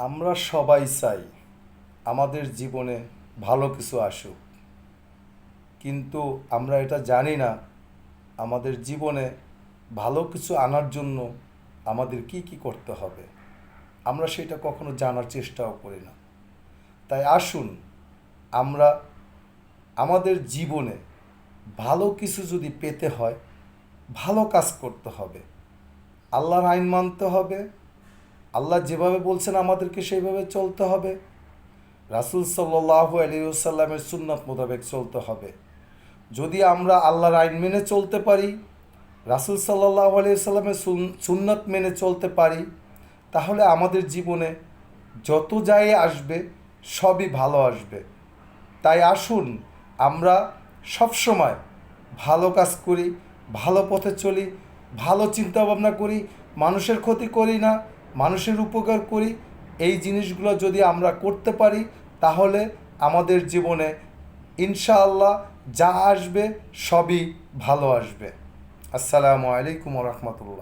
আমরা সবাই চাই আমাদের জীবনে ভালো কিছু আসুক। কিন্তু আমরা এটা জানি না আমাদের জীবনে ভালো কিছু আনার জন্য আমাদের কি কি করতে হবে। আমরা সেটা কখনো জানার চেষ্টাও করি না। তাই আসুন আমরা আমাদের জীবনে ভালো কিছু যদি পেতে হয়, ভালো কাজ করতে হবে। আল্লাহর আইন মানতে হবে আল্লাহ যেভাবে বলছেন আমাদেরকে সেইভাবে চলতে হবে। রাসুল সাল্লাহ আলিউসাল্লামের সুন্নত মোতাবেক চলতে হবে। যদি আমরা আল্লাহর আইন মেনে চলতে পারি, রাসুল সাল্লাহ আলিয়াল্লামের সুন্নত মেনে চলতে পারি, তাহলে আমাদের জীবনে যত যাই আসবে, সবই ভালো আসবে। তাই আসুন, আমরা সবসময় ভালো কাজ করি, ভালো পথে চলি, ভালো চিন্তা ভাবনা করি, মানুষের ক্ষতি করি না মানুষের উপকার করি, এই জিনিসগুলো যদি আমরা করতে পারি, তাহলে আমাদের জীবনে ইনশাআল্লাহ যা আসবে সবই ভালো আসবে। আসসালামু আলাইকুম রহমতুল্লাহ।